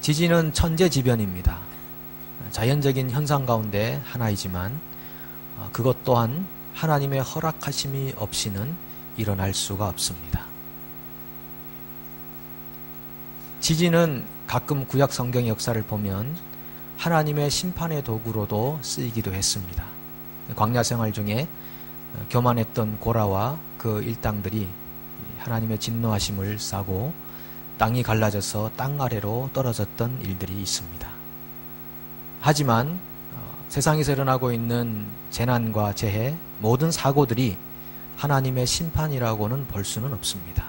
지진은 천재지변입니다. 자연적인 현상 가운데 하나이지만 어, 그것 또한 하나님의 허락하심이 없이는 일어날 수가 없습니다. 지진은 가끔 구약 성경 역사를 보면 하나님의 심판의 도구로도 쓰이기도 했습니다. 광야 생활 중에 어, 교만했던 고라와 그 일당들이 하나님의 진노하심을 싸고 땅이 갈라져서 땅 아래로 떨어졌던 일들이 있습니다. 하지만 어, 세상에서 일어나고 있는 재난과 재해 모든 사고들이 하나님의 심판이라고는 볼 수는 없습니다.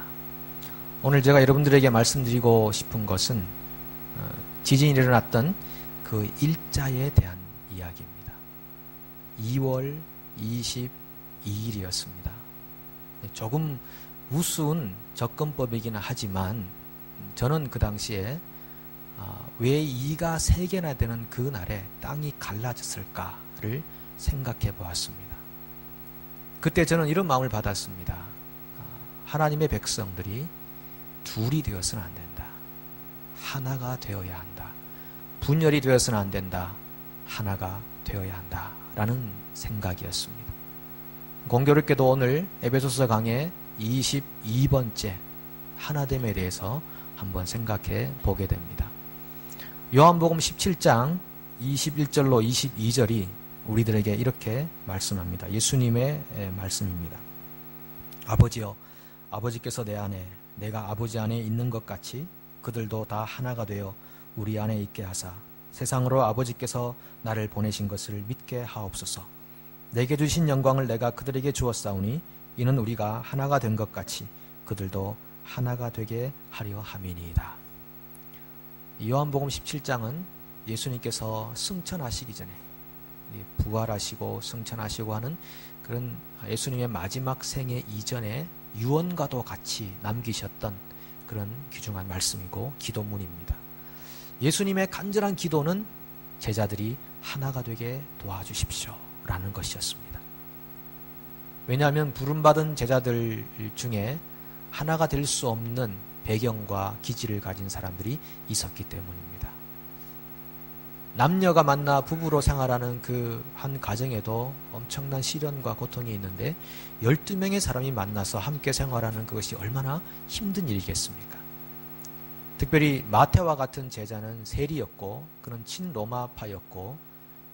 오늘 제가 여러분들에게 말씀드리고 싶은 것은 어, 지진이 일어났던 그 일자에 대한 이야기입니다. 2월 22일이었습니다. 조금 우스운 접근법이기는 하지만 저는 그 당시에 아, 왜 이가 세 개나 되는 그 날에 땅이 갈라졌을까를 생각해 보았습니다. 그때 저는 이런 마음을 받았습니다. 아, 하나님의 백성들이 둘이 되어서는 안 된다. 하나가 되어야 한다. 분열이 되어서는 안 된다. 하나가 되어야 한다. 라는 생각이었습니다. 공교롭게도 오늘 에베소서 강의 22번째 하나됨에 대해서 한번 생각해 보게 됩니다. 요한복음 17장 21절로 22절이 우리들에게 이렇게 말씀합니다. 예수님의 말씀입니다. 아버지여, 아버지께서 내 안에, 내가 아버지 안에 있는 것 같이 그들도 다 하나가 되어 우리 안에 있게 하사 세상으로 아버지께서 나를 보내신 것을 믿게 하옵소서. 내게 주신 영광을 내가 그들에게 주었사오니 이는 우리가 하나가 된 것 같이 그들도 하나가 되게 하려 함이니이다. 요한복음 17장은 예수님께서 승천하시기 전에 부활하시고 승천하시고 하는 그런 예수님의 마지막 생애 이전에 유언과도 같이 남기셨던 그런 귀중한 말씀이고 기도문입니다. 예수님의 간절한 기도는 제자들이 하나가 되게 도와주십시오. 라는 것이었습니다. 왜냐하면 부름받은 제자들 중에 하나가 될 수 없는 배경과 기질을 가진 사람들이 있었기 때문입니다. 남녀가 만나 부부로 생활하는 그 한 가정에도 엄청난 시련과 고통이 있는데 12명의 사람이 만나서 함께 생활하는 그것이 얼마나 힘든 일이겠습니까? 특별히 마태와 같은 제자는 세리였고 그는 친로마파였고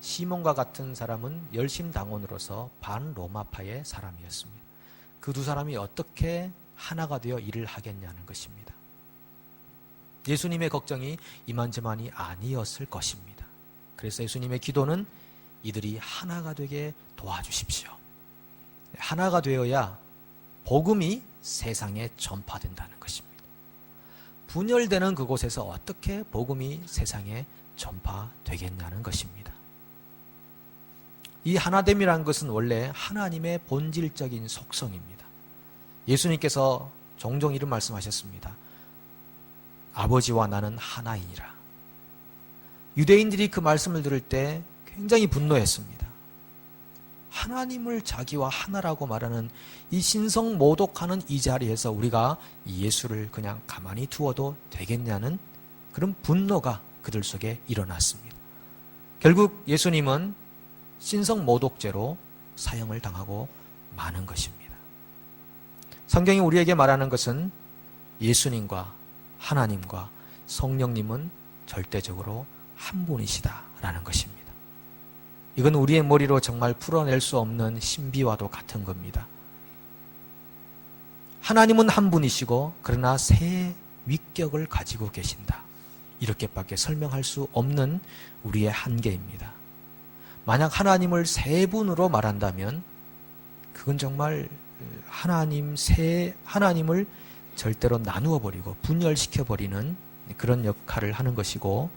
시몬과 같은 사람은 열심당원으로서 반로마파의 사람이었습니다. 그 두 사람이 어떻게 하나가 되어 일을 하겠냐는 것입니다. 예수님의 걱정이 이만저만이 아니었을 것입니다. 그래서 예수님의 기도는 이들이 하나가 되게 도와주십시오. 하나가 되어야 복음이 세상에 전파된다는 것입니다. 분열되는 그곳에서 어떻게 복음이 세상에 전파되겠냐는 것입니다. 이 하나됨이라는 것은 원래 하나님의 본질적인 속성입니다. 예수님께서 종종 이런 말씀하셨습니다. 아버지와 나는 하나이니라. 유대인들이 그 말씀을 들을 때 굉장히 분노했습니다. 하나님을 자기와 하나라고 말하는 이 신성 모독하는 이 자리에서 우리가 예수를 그냥 가만히 두어도 되겠냐는 그런 분노가 그들 속에 일어났습니다. 결국 예수님은 신성 모독죄로 사형을 당하고 마는 것입니다. 성경이 우리에게 말하는 것은 예수님과 하나님과 성령님은 절대적으로 한 분이시다라는 것입니다. 이건 우리의 머리로 정말 풀어낼 수 없는 신비와도 같은 겁니다. 하나님은 한 분이시고 그러나 세 위격을 가지고 계신다. 이렇게밖에 설명할 수 없는 우리의 한계입니다. 만약 하나님을 세 분으로 말한다면 그건 정말 하나님 세 하나님을 절대로 나누어 버리고 분열시켜 버리는 그런 역할을 하는 것이고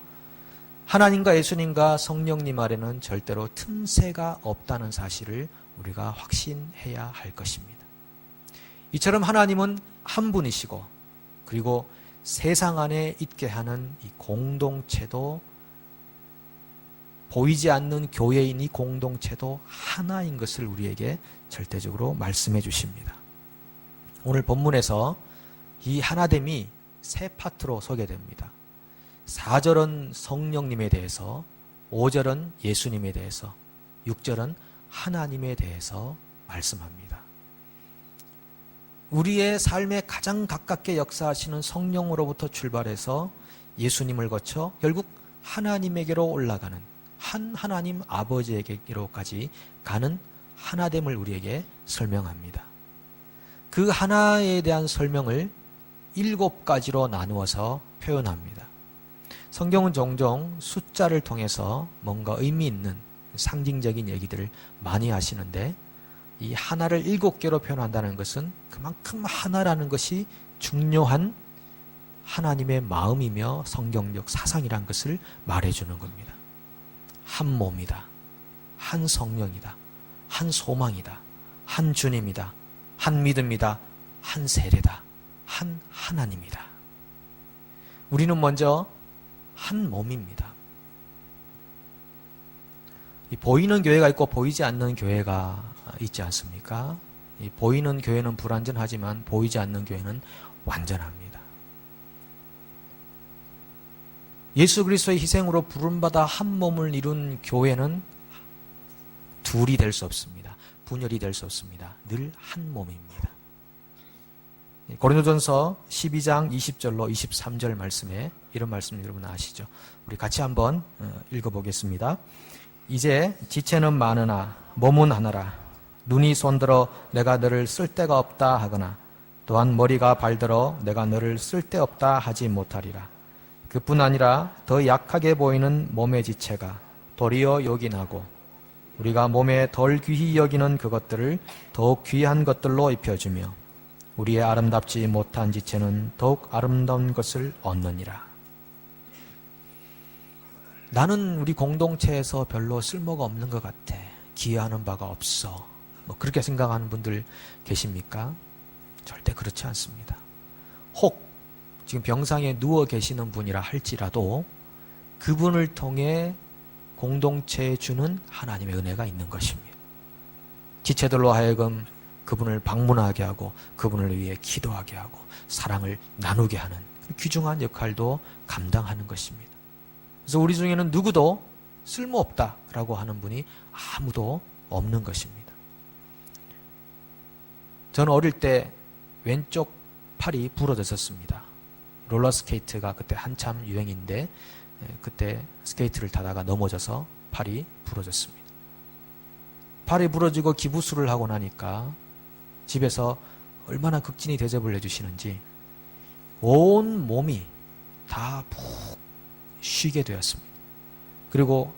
하나님과 예수님과 성령님 아래는 절대로 틈새가 없다는 사실을 우리가 확신해야 할 것입니다. 이처럼 하나님은 한 분이시고 그리고 세상 안에 있게 하는 이 공동체도 보이지 않는 교회인 이 공동체도 하나인 것을 우리에게 절대적으로 말씀해 주십니다. 오늘 본문에서 이 하나됨이 세 파트로 소개됩니다. 4절은 성령님에 대해서, 5절은 예수님에 대해서, 6절은 하나님에 대해서 말씀합니다. 우리의 삶에 가장 가깝게 역사하시는 성령으로부터 출발해서 예수님을 거쳐 결국 하나님에게로 올라가는 한 하나님 아버지에게로까지 가는 하나됨을 우리에게 설명합니다. 그 하나에 대한 설명을 일곱 가지로 나누어서 표현합니다. 성경은 종종 숫자를 통해서 뭔가 의미 있는 상징적인 얘기들을 많이 하시는데 이 하나를 일곱 개로 표현한다는 것은 그만큼 하나라는 것이 중요한 하나님의 마음이며 성경적 사상이란 것을 말해주는 겁니다. 한 몸이다. 한 성령이다. 한 소망이다. 한 주님이다. 한 믿음이다. 한 세례다. 한 하나님이다. 우리는 먼저 한 몸입니다. 이 보이는 교회가 있고 보이지 않는 교회가 있지 않습니까? 이 보이는 교회는 불완전하지만 보이지 않는 교회는 완전합니다. 예수 그리스도의 희생으로 부름받아 한 몸을 이룬 교회는 둘이 될 수 없습니다. 분열이 될 수 없습니다. 늘 한 몸입니다. 고린도전서 12장 20절로 23절 말씀에 이런 말씀 여러분 아시죠? 우리 같이 한번 어, 읽어보겠습니다. 이제 지체는 많으나 몸은 하나라. 눈이 손들어 내가 너를 쓸데가 없다 하거나 또한 머리가 발들어 내가 너를 쓸데없다 하지 못하리라. 그뿐 아니라 더 약하게 보이는 몸의 지체가 도리어 요긴하고 우리가 몸에 덜 귀히 여기는 그것들을 더욱 귀한 것들로 입혀주며 우리의 아름답지 못한 지체는 더욱 아름다운 것을 얻느니라. 나는 우리 공동체에서 별로 쓸모가 없는 것 같아. 기여하는 바가 없어. 뭐 그렇게 생각하는 분들 계십니까? 절대 그렇지 않습니다. 혹 지금 병상에 누워 계시는 분이라 할지라도 그분을 통해 공동체에 주는 하나님의 은혜가 있는 것입니다. 지체들로 하여금 그분을 방문하게 하고 그분을 위해 기도하게 하고 사랑을 나누게 하는 그 귀중한 역할도 감당하는 것입니다. 그래서 우리 중에는 누구도 쓸모없다라고 하는 분이 아무도 없는 것입니다. 저는 어릴 때 왼쪽 팔이 부러졌었습니다. 롤러 스케이트가 그때 한참 유행인데 예, 그때 스케이트를 타다가 넘어져서 팔이 부러졌습니다. 팔이 부러지고 기부술을 하고 나니까 집에서 얼마나 극진히 대접을 해주시는지 온 몸이 다 푹 쉬게 되었습니다. 그리고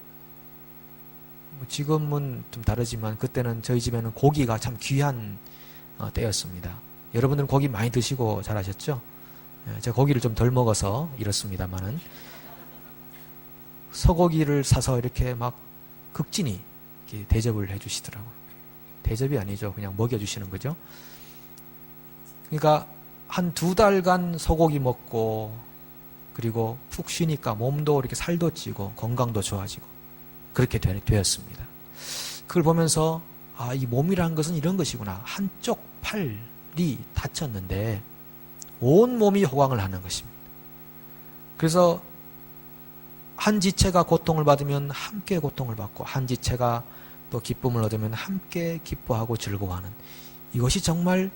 뭐 지금은 좀 다르지만 그때는 저희 집에는 고기가 참 귀한 어, 때였습니다. 여러분들은 고기 많이 드시고 잘하셨죠? 예, 제가 고기를 좀 덜 먹어서 이렇습니다만은 소고기를 사서 이렇게 막 극진히 이렇게 대접을 해주시더라고요. 대접이 아니죠. 그냥 먹여주시는 거죠. 그러니까 한 두 달간 소고기 먹고 그리고 푹 쉬니까 몸도 이렇게 살도 찌고 건강도 좋아지고 그렇게 되, 되었습니다. 그걸 보면서 아, 이 몸이라는 것은 이런 것이구나. 한쪽 팔이 다쳤는데 온 몸이 호강을 하는 것입니다. 그래서 한 지체가 고통을 받으면 함께 고통을 받고 한 지체가 또 기쁨을 얻으면 함께 기뻐하고 즐거워하는 이것이 정말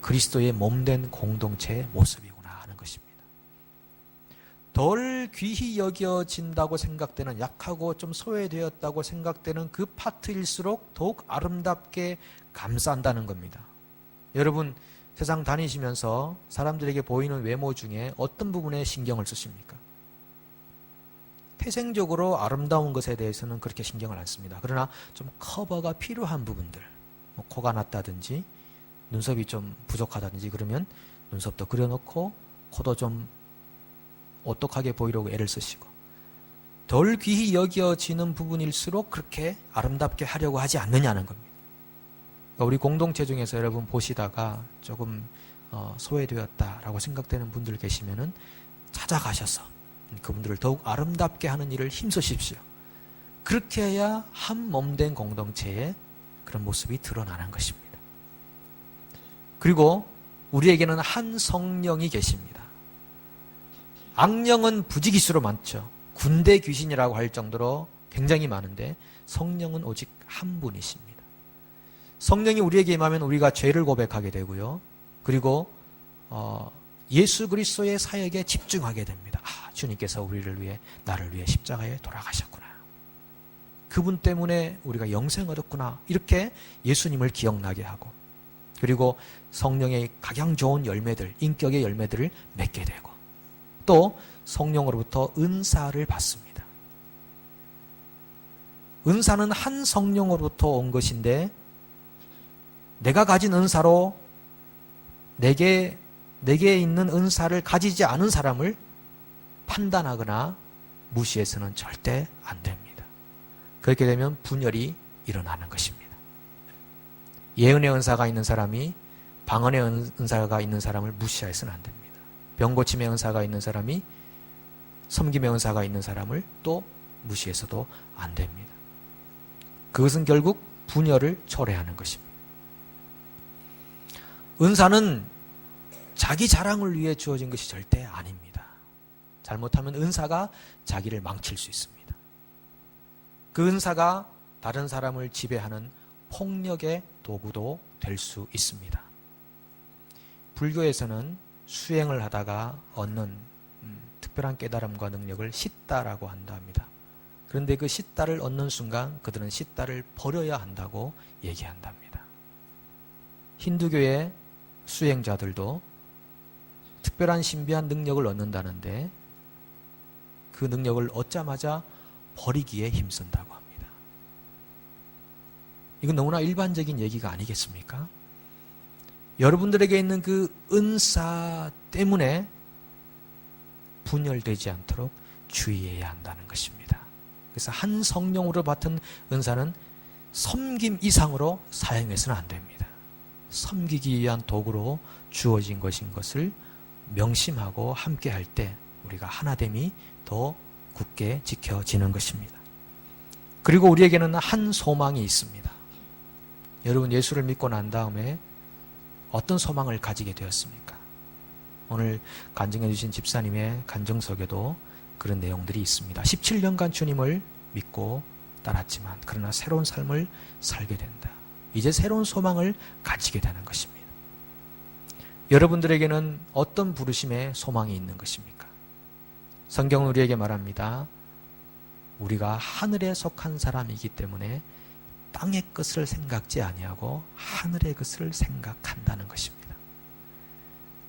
그리스도의 몸된 공동체의 모습이구나 하는 것입니다. 덜 귀히 여겨진다고 생각되는 약하고 좀 소외되었다고 생각되는 그 파트일수록 더욱 아름답게 감싼다는 겁니다. 여러분 세상 다니시면서 사람들에게 보이는 외모 중에 어떤 부분에 신경을 쓰십니까? 태생적으로 아름다운 것에 대해서는 그렇게 신경을 안 씁니다. 그러나 좀 커버가 필요한 부분들, 뭐 코가 낮다든지 눈썹이 좀 부족하다든지 그러면 눈썹도 그려놓고 코도 좀 오똑하게 보이려고 애를 쓰시고 덜 귀히 여겨지는 부분일수록 그렇게 아름답게 하려고 하지 않느냐는 겁니다. 그러니까 우리 공동체 중에서 여러분 보시다가 조금 어, 소외되었다라고 생각되는 분들 계시면은 찾아가셔서 그분들을 더욱 아름답게 하는 일을 힘쓰십시오. 그렇게 해야 한 몸된 공동체의 그런 모습이 드러나는 것입니다. 그리고 우리에게는 한 성령이 계십니다. 악령은 부지기수로 많죠. 군대 귀신이라고 할 정도로 굉장히 많은데 성령은 오직 한 분이십니다. 성령이 우리에게 임하면 우리가 죄를 고백하게 되고요. 그리고 어, 예수 그리스도의 사역에 집중하게 됩니다. 아, 주님께서 우리를 위해 나를 위해 십자가에 돌아가셨구나. 그분 때문에 우리가 영생 얻었구나. 이렇게 예수님을 기억나게 하고 그리고 성령의 가장 좋은 열매들, 인격의 열매들을 맺게 되고 또 성령으로부터 은사를 받습니다. 은사는 한 성령으로부터 온 것인데 내가 가진 은사로 내게 내게 있는 은사를 가지지 않은 사람을 판단하거나 무시해서는 절대 안 됩니다. 그렇게 되면 분열이 일어나는 것입니다. 예언의 은사가 있는 사람이 방언의 은- 은사가 있는 사람을 무시해서는 안 됩니다. 병고침의 은사가 있는 사람이 섬김의 은사가 있는 사람을 또 무시해서도 안 됩니다. 그것은 결국 분열을 초래하는 것입니다. 은사는 자기 자랑을 위해 주어진 것이 절대 아닙니다. 잘못하면 은사가 자기를 망칠 수 있습니다. 그 은사가 다른 사람을 지배하는 폭력의 도구도 될 수 있습니다. 불교에서는 수행을 하다가 얻는 음, 특별한 깨달음과 능력을 싯다라고 한다 합니다. 그런데 그 싯다를 얻는 순간 그들은 싯다를 버려야 한다고 얘기한답니다. 힌두교의 수행자들도 특별한 신비한 능력을 얻는다는데 그 능력을 얻자마자 버리기에 힘쓴다고 합니다. 이건 너무나 일반적인 얘기가 아니겠습니까? 여러분들에게 있는 그 은사 때문에 분열되지 않도록 주의해야 한다는 것입니다. 그래서 한 성령으로 맡은 은사는 섬김 이상으로 사용해서는 안 됩니다. 섬기기 위한 도구로 주어진 것인 것을 명심하고 함께 할 때 우리가 하나됨이 더 굳게 지켜지는 것입니다. 그리고 우리에게는 한 소망이 있습니다. 여러분 예수를 믿고 난 다음에 어떤 소망을 가지게 되었습니까? 오늘 간증해 주신 집사님의 간증석에도 그런 내용들이 있습니다. 17년간 주님을 믿고 따랐지만 그러나 새로운 삶을 살게 된다. 이제 새로운 소망을 가지게 되는 것입니다. 여러분들에게는 어떤 부르심의 소망이 있는 것입니까? 성경은 우리에게 말합니다. 우리가 하늘에 속한 사람이기 때문에 땅의 것을 생각지 아니하고 하늘의 것을 생각한다는 것입니다.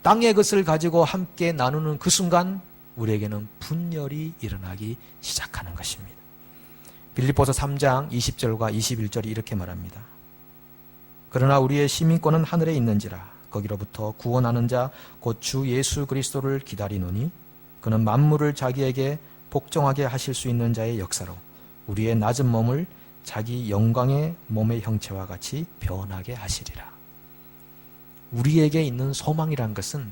땅의 것을 가지고 함께 나누는 그 순간 우리에게는 분열이 일어나기 시작하는 것입니다. 빌립보서 3장 20절과 21절이 이렇게 말합니다. 그러나 우리의 시민권은 하늘에 있는지라 거기로부터 구원하는 자 곧 주 예수 그리스도를 기다리노니 그는 만물을 자기에게 복종하게 하실 수 있는 자의 역사로 우리의 낮은 몸을 자기 영광의 몸의 형체와 같이 변하게 하시리라. 우리에게 있는 소망이란 것은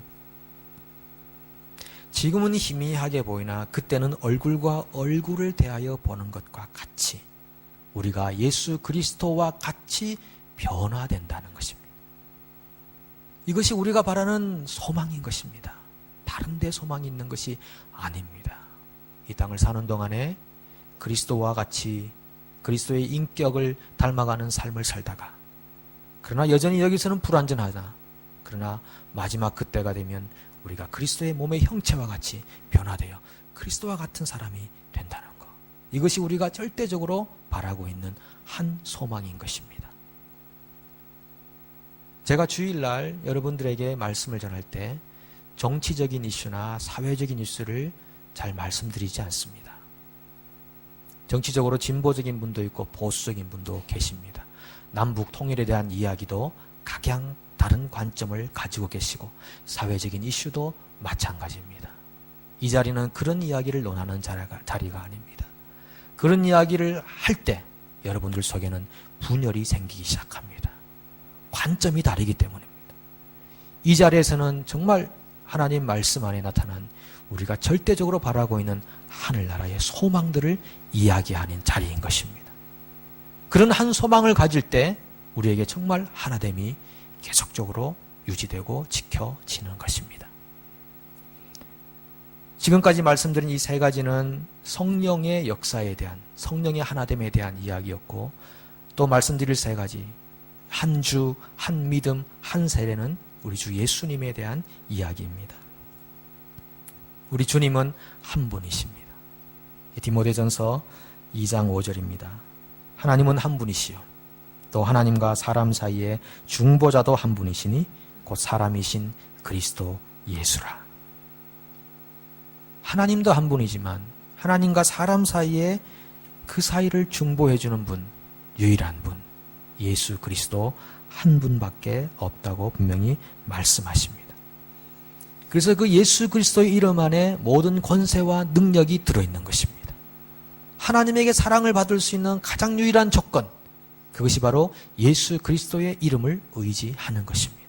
지금은 희미하게 보이나 그때는 얼굴과 얼굴을 대하여 보는 것과 같이 우리가 예수 그리스도와 같이 변화된다는 것입니다. 이것이 우리가 바라는 소망인 것입니다. 다른 데 소망이 있는 것이 아닙니다. 이 땅을 사는 동안에 그리스도와 같이 그리스도의 인격을 닮아가는 삶을 살다가 그러나 여전히 여기서는 불완전하다. 그러나 마지막 그때가 되면 우리가 그리스도의 몸의 형체와 같이 변화되어 그리스도와 같은 사람이 된다는 것. 이것이 우리가 절대적으로 바라고 있는 한 소망인 것입니다. 제가 주일날 여러분들에게 말씀을 전할 때 정치적인 이슈나 사회적인 이슈를 잘 말씀드리지 않습니다. 정치적으로 진보적인 분도 있고 보수적인 분도 계십니다. 남북 통일에 대한 이야기도 각양 다른 관점을 가지고 계시고 사회적인 이슈도 마찬가지입니다. 이 자리는 그런 이야기를 논하는 자리가, 자리가 아닙니다. 그런 이야기를 할 때 여러분들 속에는 분열이 생기기 시작합니다. 관점이 다르기 때문입니다. 이 자리에서는 정말 하나님 말씀 안에 나타난 우리가 절대적으로 바라고 있는 하늘나라의 소망들을 이야기하는 자리인 것입니다. 그런 한 소망을 가질 때 우리에게 정말 하나됨이 계속적으로 유지되고 지켜지는 것입니다. 지금까지 말씀드린 이 세 가지는 성령의 역사에 대한 성령의 하나됨에 대한 이야기였고 또 말씀드릴 세 가지 한 주, 한 믿음, 한 세례는 우리 주 예수님에 대한 이야기입니다. 우리 주님은 한 분이십니다. 디모데전서 2장 5절입니다. 하나님은 한 분이시요 또 하나님과 사람 사이에 중보자도 한 분이시니 곧 사람이신 그리스도 예수라. 하나님도 한 분이지만 하나님과 사람 사이에 그 사이를 중보해 주는 분, 유일한 분, 예수 그리스도 한 분밖에 없다고 분명히 말씀하십니다. 그래서 그 예수 그리스도의 이름 안에 모든 권세와 능력이 들어있는 것입니다. 하나님에게 사랑을 받을 수 있는 가장 유일한 조건, 그것이 바로 예수 그리스도의 이름을 의지하는 것입니다.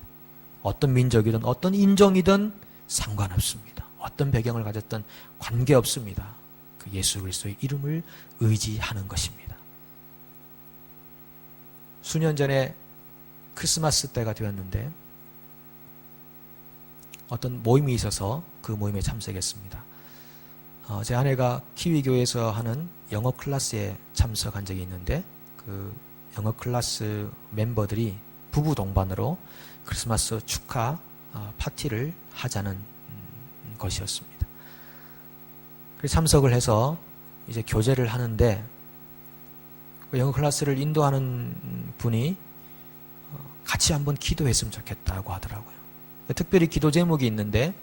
어떤 민족이든 어떤 인종이든 상관없습니다. 어떤 배경을 가졌든 관계없습니다. 그 예수 그리스도의 이름을 의지하는 것입니다. 수년 전에 크리스마스 때가 되었는데 어떤 모임이 있어서 그 모임에 참석했습니다. 어, 제 아내가 키위교에서 하는 영어 클래스에 참석한 적이 있는데 그 영어 클래스 멤버들이 부부 동반으로 크리스마스 축하 어, 파티를 하자는 음, 것이었습니다. 그래서 참석을 해서 이제 교제를 하는데 그 영어 클래스를 인도하는 분이 어, 같이 한번 기도했으면 좋겠다고 하더라고요. 특별히 기도 제목이 있는데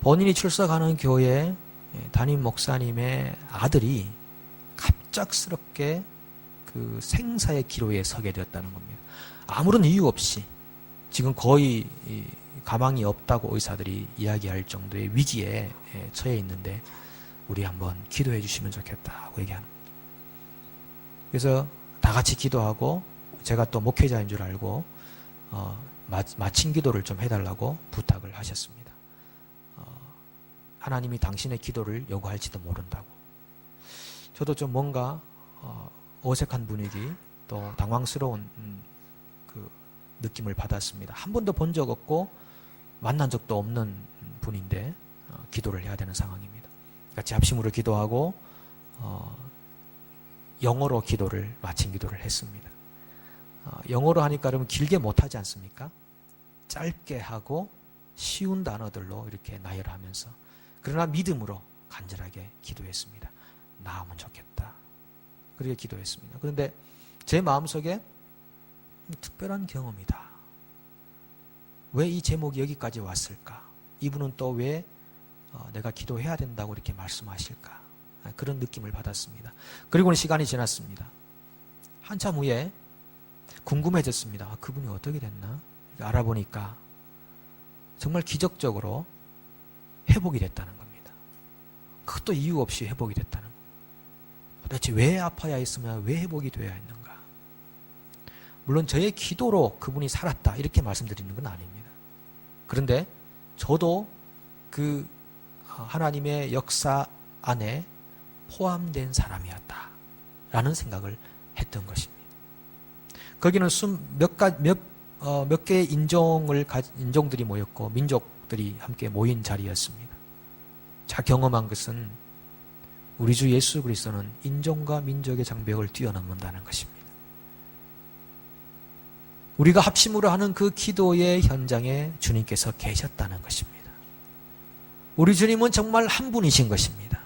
본인이 출석하는 교회 담임 목사님의 아들이 갑작스럽게 그 생사의 기로에 서게 되었다는 겁니다. 아무런 이유 없이 지금 거의 가망이 없다고 의사들이 이야기할 정도의 위기에 처해 있는데 우리 한번 기도해 주시면 좋겠다고 얘기하는. 그래서 다 같이 기도하고 제가 또 목회자인 줄 알고 어, 마친 기도를 좀 해달라고 부탁을 하셨습니다. 어, 하나님이 당신의 기도를 요구할지도 모른다고. 저도 좀 뭔가 어, 어색한 분위기 또 당황스러운 음, 그 느낌을 받았습니다. 한 번도 본 적 없고 만난 적도 없는 분인데 어, 기도를 해야 되는 상황입니다. 같이 합심으로 기도하고 어, 영어로 기도를 마친 기도를 했습니다. 어, 영어로 하니까 여러분 길게 못하지 않습니까? 짧게 하고 쉬운 단어들로 이렇게 나열하면서 그러나 믿음으로 간절하게 기도했습니다. 나으면 좋겠다. 그렇게 기도했습니다. 그런데 제 마음속에 특별한 경험이다. 왜 이 제목이 여기까지 왔을까? 이분은 또왜 어, 내가 기도해야 된다고 이렇게 말씀하실까? 그런 느낌을 받았습니다. 그리고는 시간이 지났습니다. 한참 후에 궁금해졌습니다. 아, 그분이 어떻게 됐나? 알아보니까 정말 기적적으로 회복이 됐다는 겁니다. 그것도 이유 없이 회복이 됐다는 겁니다. 도대체 왜 아파야 했으면 왜 회복이 되어야 했는가? 물론 저의 기도로 그분이 살았다 이렇게 말씀드리는 건 아닙니다. 그런데 저도 그 하나님의 역사 안에 포함된 사람이었다. 라는 생각을 했던 것입니다. 거기는 몇, 가, 몇, 어, 몇 개의 인종을, 인종들이 모였고, 민족들이 함께 모인 자리였습니다. 자, 경험한 것은 우리 주 예수 그리스도는 인종과 민족의 장벽을 뛰어넘는다는 것입니다. 우리가 합심으로 하는 그 기도의 현장에 주님께서 계셨다는 것입니다. 우리 주님은 정말 한 분이신 것입니다.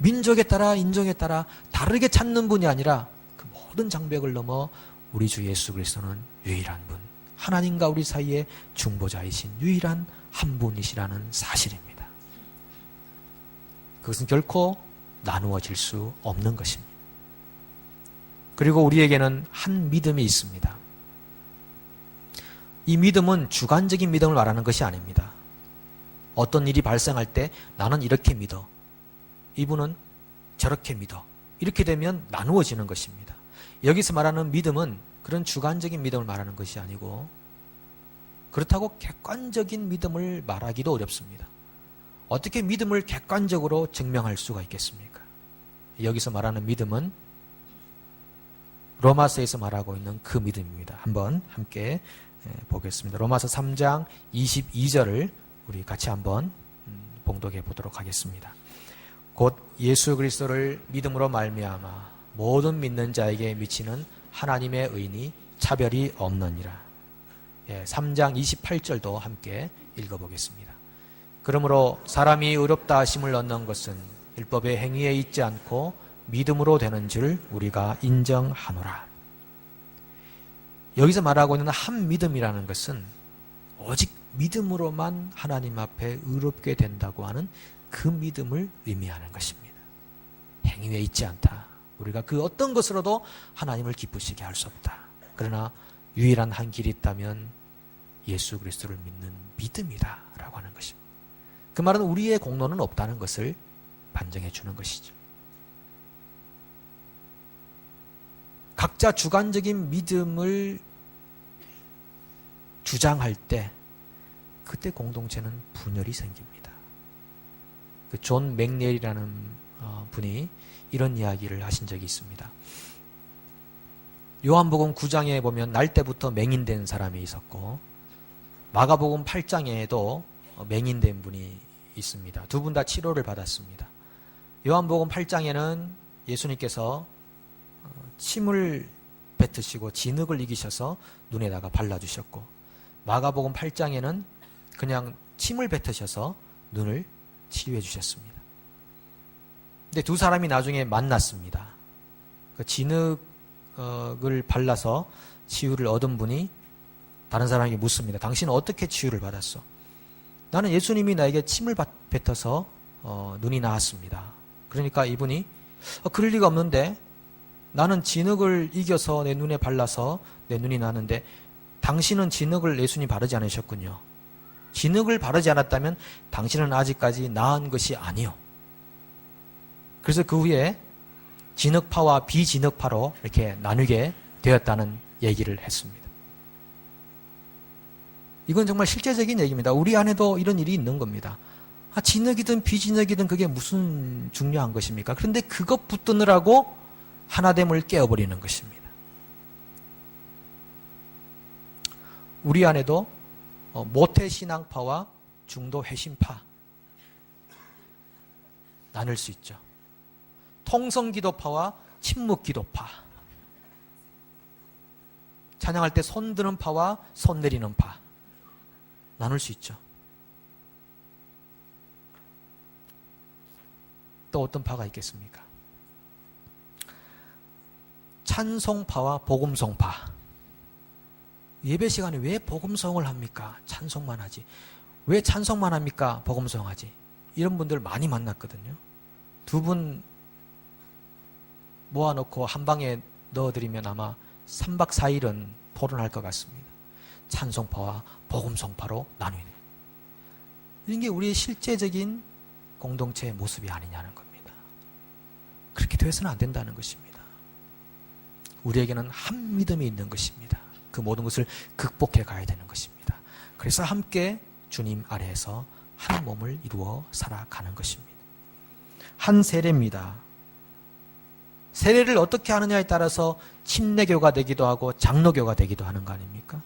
민족에 따라 인종에 따라 다르게 찾는 분이 아니라 그 모든 장벽을 넘어 우리 주 예수 그리스도는 유일한 분, 하나님과 우리 사이의 중보자이신 유일한 한 분이시라는 사실입니다. 그것은 결코 나누어질 수 없는 것입니다. 그리고 우리에게는 한 믿음이 있습니다. 이 믿음은 주관적인 믿음을 말하는 것이 아닙니다. 어떤 일이 발생할 때 나는 이렇게 믿어. 이분은 저렇게 믿어. 이렇게 되면 나누어지는 것입니다. 여기서 말하는 믿음은 그런 주관적인 믿음을 말하는 것이 아니고 그렇다고 객관적인 믿음을 말하기도 어렵습니다. 어떻게 믿음을 객관적으로 증명할 수가 있겠습니까? 여기서 말하는 믿음은 로마서에서 말하고 있는 그 믿음입니다. 한번 함께 보겠습니다. 로마서 3장 22절을 우리 같이 한번 음, 봉독해 보도록 하겠습니다. 곧 예수 그리스도를 믿음으로 말미암아 모든 믿는 자에게 미치는 하나님의 의니 차별이 없느니라. 예, 3장 28절도 함께 읽어보겠습니다. 그러므로 사람이 의롭다 하심을 얻는 것은 율법의 행위에 있지 않고 믿음으로 되는 줄 우리가 인정하노라. 여기서 말하고 있는 한 믿음이라는 것은 오직 믿음으로만 하나님 앞에 의롭게 된다고 하는 그 믿음을 의미하는 것입니다. 행위에 있지 않다. 우리가 그 어떤 것으로도 하나님을 기쁘시게 할 수 없다. 그러나 유일한 한 길이 있다면 예수 그리스도를 믿는 믿음이다라고 하는 것입니다. 그 말은 우리의 공로는 없다는 것을 반증해 주는 것이죠. 각자 주관적인 믿음을 주장할 때 그때 공동체는 분열이 생깁니다. 그 존 맥넬이라는 어, 분이 이런 이야기를 하신 적이 있습니다. 요한복음 9장에 보면 날 때부터 맹인된 사람이 있었고 마가복음 8장에도 맹인된 분이 있습니다. 두 분 다 치료를 받았습니다. 요한복음 8장에는 예수님께서 어, 침을 뱉으시고 진흙을 이기셔서 눈에다가 발라주셨고 마가복음 8장에는 그냥 침을 뱉으셔서 눈을 치유해 주셨습니다. 근데 두 사람이 나중에 만났습니다. 그 진흙을 발라서 치유를 얻은 분이 다른 사람에게 묻습니다. 당신은 어떻게 치유를 받았어? 나는 예수님이 나에게 침을 뱉어서 어, 눈이 나았습니다. 그러니까 이분이 어, 그럴 리가 없는데 나는 진흙을 이겨서 내 눈에 발라서 내 눈이 나는데 당신은 진흙을 예수님 바르지 않으셨군요. 진흙을 바르지 않았다면 당신은 아직까지 나은 것이 아니요. 그래서 그 후에 진흙파와 비진흙파로 이렇게 나누게 되었다는 얘기를 했습니다. 이건 정말 실제적인 얘기입니다. 우리 안에도 이런 일이 있는 겁니다. 아, 진흙이든 비진흙이든 그게 무슨 중요한 것입니까? 그런데 그것 붙드느라고 하나됨을 깨어버리는 것입니다. 우리 안에도 어, 모태 신앙파와 중도 회심파 나눌 수 있죠. 통성 기도파와 침묵 기도파 찬양할 때 손 드는 파와 손 내리는 파 나눌 수 있죠. 또 어떤 파가 있겠습니까? 찬송파와 복음송파. 예배 시간에 왜 복음송을 합니까? 찬송만 하지. 왜 찬송만 합니까? 복음송 하지. 이런 분들 많이 만났거든요. 두 분 모아놓고 한 방에 넣어드리면 아마 3박 4일은 토론할 것 같습니다. 찬송파와 복음송파로 나누는. 이게 우리의 실제적인 공동체의 모습이 아니냐는 겁니다. 그렇게 돼서는 안 된다는 것입니다. 우리에게는 한 믿음이 있는 것입니다. 그 모든 것을 극복해 가야 되는 것입니다. 그래서 함께 주님 아래에서 한 몸을 이루어 살아가는 것입니다. 한 세례입니다. 세례를 어떻게 하느냐에 따라서 침례교가 되기도 하고 장로교가 되기도 하는 거 아닙니까?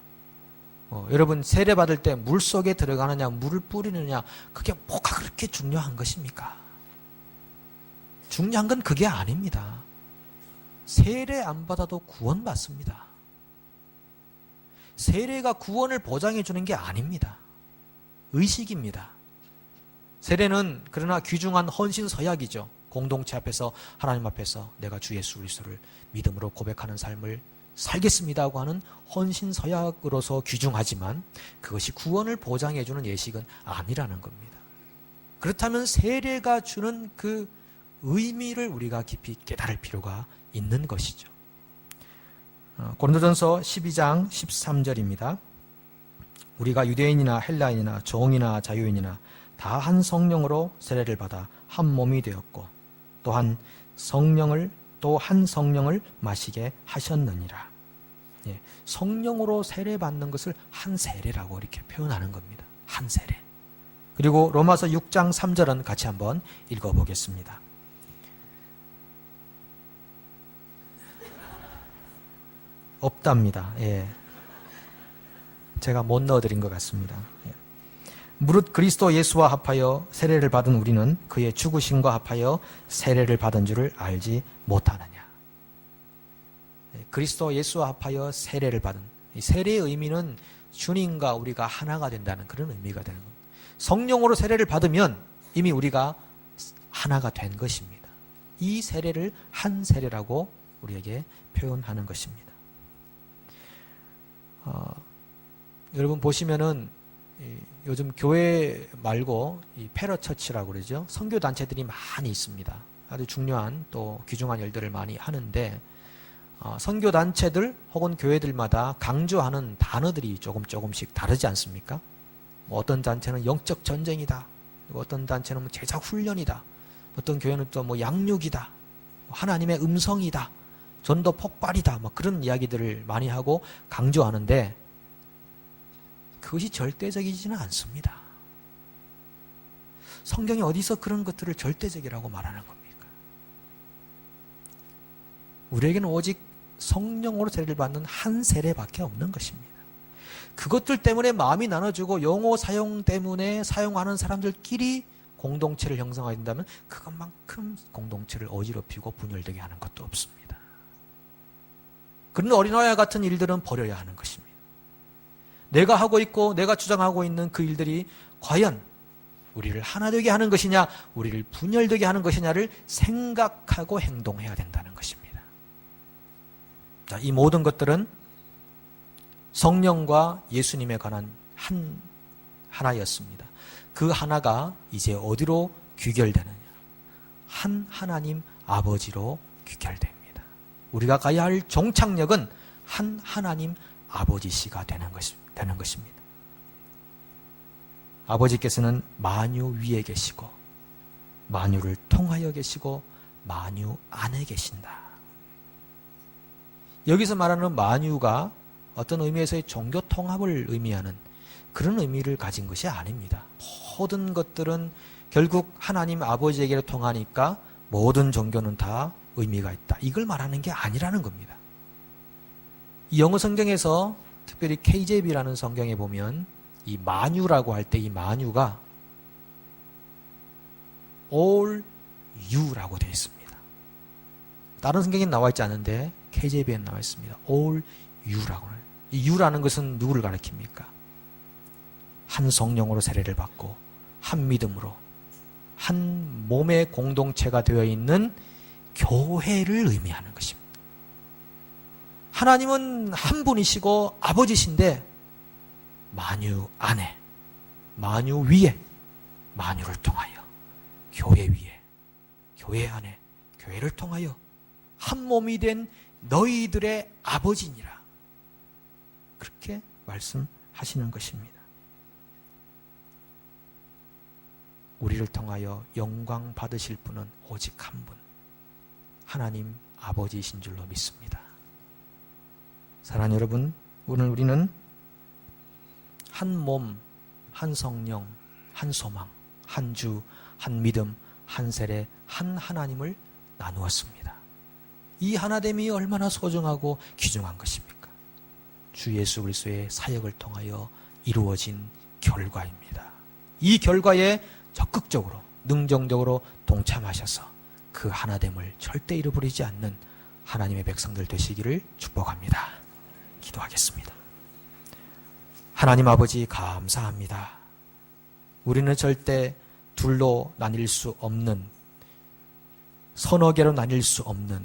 어, 여러분 세례 받을 때 물 속에 들어가느냐 물을 뿌리느냐 그게 뭐가 그렇게 중요한 것입니까? 중요한 건 그게 아닙니다. 세례 안 받아도 구원 받습니다. 세례가 구원을 보장해 주는 게 아닙니다. 의식입니다. 세례는 그러나 귀중한 헌신 서약이죠. 공동체 앞에서 하나님 앞에서 내가 주 예수 그리스도를 믿음으로 고백하는 삶을 살겠습니다고 하는 헌신 서약으로서 귀중하지만 그것이 구원을 보장해 주는 예식은 아니라는 겁니다. 그렇다면 세례가 주는 그 의미를 우리가 깊이 깨달을 필요가 있는 것이죠. 어, 고린도전서 12장 13절입니다. 우리가 유대인이나 헬라인이나 종이나 자유인이나 다 한 성령으로 세례를 받아 한 몸이 되었고 또한 성령을 또 한 성령을 마시게 하셨느니라. 예, 성령으로 세례 받는 것을 한 세례라고 이렇게 표현하는 겁니다. 한 세례. 그리고 로마서 6장 3절은 같이 한번 읽어보겠습니다. 없답니다. 예. 제가 못 넣어드린 것 같습니다. 예. 무릇 그리스도 예수와 합하여 세례를 받은 우리는 그의 죽으심과 합하여 세례를 받은 줄을 알지 못하느냐. 네, 그리스도 예수와 합하여 세례를 받은 이 세례의 의미는 주님과 우리가 하나가 된다는 그런 의미가 되는 겁니다. 성령으로 세례를 받으면 이미 우리가 하나가 된 것입니다. 이 세례를 한 세례라고 우리에게 표현하는 것입니다. 어, 여러분 보시면은 이 요즘 교회 말고 이 패러처치라고 그러죠. 선교 단체들이 많이 있습니다. 아주 중요한 또 귀중한 일들을 많이 하는데 어, 선교 단체들 혹은 교회들마다 강조하는 단어들이 조금 조금씩 다르지 않습니까? 뭐 어떤 단체는 영적 전쟁이다. 그리고 어떤 단체는 뭐 제작 훈련이다. 어떤 교회는 또 뭐 양육이다. 하나님의 음성이다. 전도 폭발이다. 뭐 그런 이야기들을 많이 하고 강조하는데 그것이 절대적이지는 않습니다. 성경이 어디서 그런 것들을 절대적이라고 말하는 겁니까? 우리에게는 오직 성령으로 세례를 받는 한 세례밖에 없는 것입니다. 그것들 때문에 마음이 나눠지고 용어 사용 때문에 사용하는 사람들끼리 공동체를 형성하게 된다면 그것만큼 공동체를 어지럽히고 분열되게 하는 것도 없습니다. 그런 어린아이와 같은 일들은 버려야 하는 것입니다. 내가 하고 있고 내가 주장하고 있는 그 일들이 과연 우리를 하나 되게 하는 것이냐, 우리를 분열되게 하는 것이냐를 생각하고 행동해야 된다는 것입니다. 자, 이 모든 것들은 성령과 예수님에 관한 한 하나였습니다. 그 하나가 이제 어디로 귀결되느냐? 한 하나님 아버지로 귀결됩니다. 우리가 가야 할 종착역은 한 하나님 아버지시가 되는 것입니다. 되는 것입니다. 아버지께서는 만유 위에 계시고 만유를 통하여 계시고 만유 안에 계신다. 여기서 말하는 만유가 어떤 의미에서의 종교 통합을 의미하는 그런 의미를 가진 것이 아닙니다. 모든 것들은 결국 하나님 아버지에게로 통하니까 모든 종교는 다 의미가 있다. 이걸 말하는 게 아니라는 겁니다. 이 영어 성경에서 특별히 KJB라는 성경에 보면 이 만유라고 할 때 이 만유가 all you라고 되어 있습니다. 다른 성경에 나와 있지 않은데 KJB에 나와 있습니다. all you라고. 이 you라는 것은 누구를 가리킵니까? 한 성령으로 세례를 받고 한 믿음으로 한 몸의 공동체가 되어 있는 교회를 의미하는 것입니다. 하나님은 한 분이시고 아버지신데 만유 안에, 만유 위에, 만유를 통하여 교회 위에, 교회 안에, 교회를 통하여 한 몸이 된 너희들의 아버지니라. 그렇게 말씀하시는 것입니다. 우리를 통하여 영광 받으실 분은 오직 한 분. 하나님 아버지이신 줄로 믿습니다. 사랑하는 여러분, 오늘 우리는 한 몸, 한 성령, 한 소망, 한 주, 한 믿음, 한 세례, 한 하나님을 나누었습니다. 이 하나됨이 얼마나 소중하고 귀중한 것입니까? 주 예수 그리스도의 사역을 통하여 이루어진 결과입니다. 이 결과에 적극적으로 능정적으로 동참하셔서 그 하나됨을 절대 잃어버리지 않는 하나님의 백성들 되시기를 축복합니다. 기도하겠습니다. 하나님 아버지 감사합니다. 우리는 절대 둘로 나뉠 수 없는 서너 개로 나뉠 수 없는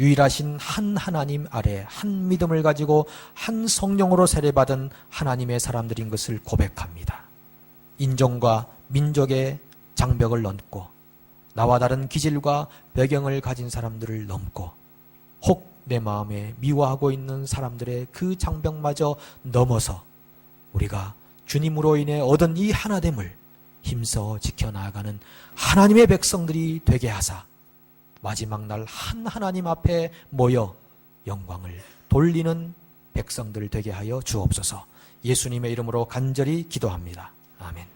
유일하신 한 하나님 아래 한 믿음을 가지고 한 성령으로 세례받은 하나님의 사람들인 것을 고백합니다. 인종과 민족의 장벽을 넘고 나와 다른 기질과 배경을 가진 사람들을 넘고 혹 내 마음에 미워하고 있는 사람들의 그 장벽마저 넘어서 우리가 주님으로 인해 얻은 이 하나됨을 힘써 지켜나가는 하나님의 백성들이 되게 하사 마지막 날 한 하나님 앞에 모여 영광을 돌리는 백성들 되게 하여 주옵소서 예수님의 이름으로 간절히 기도합니다. 아멘.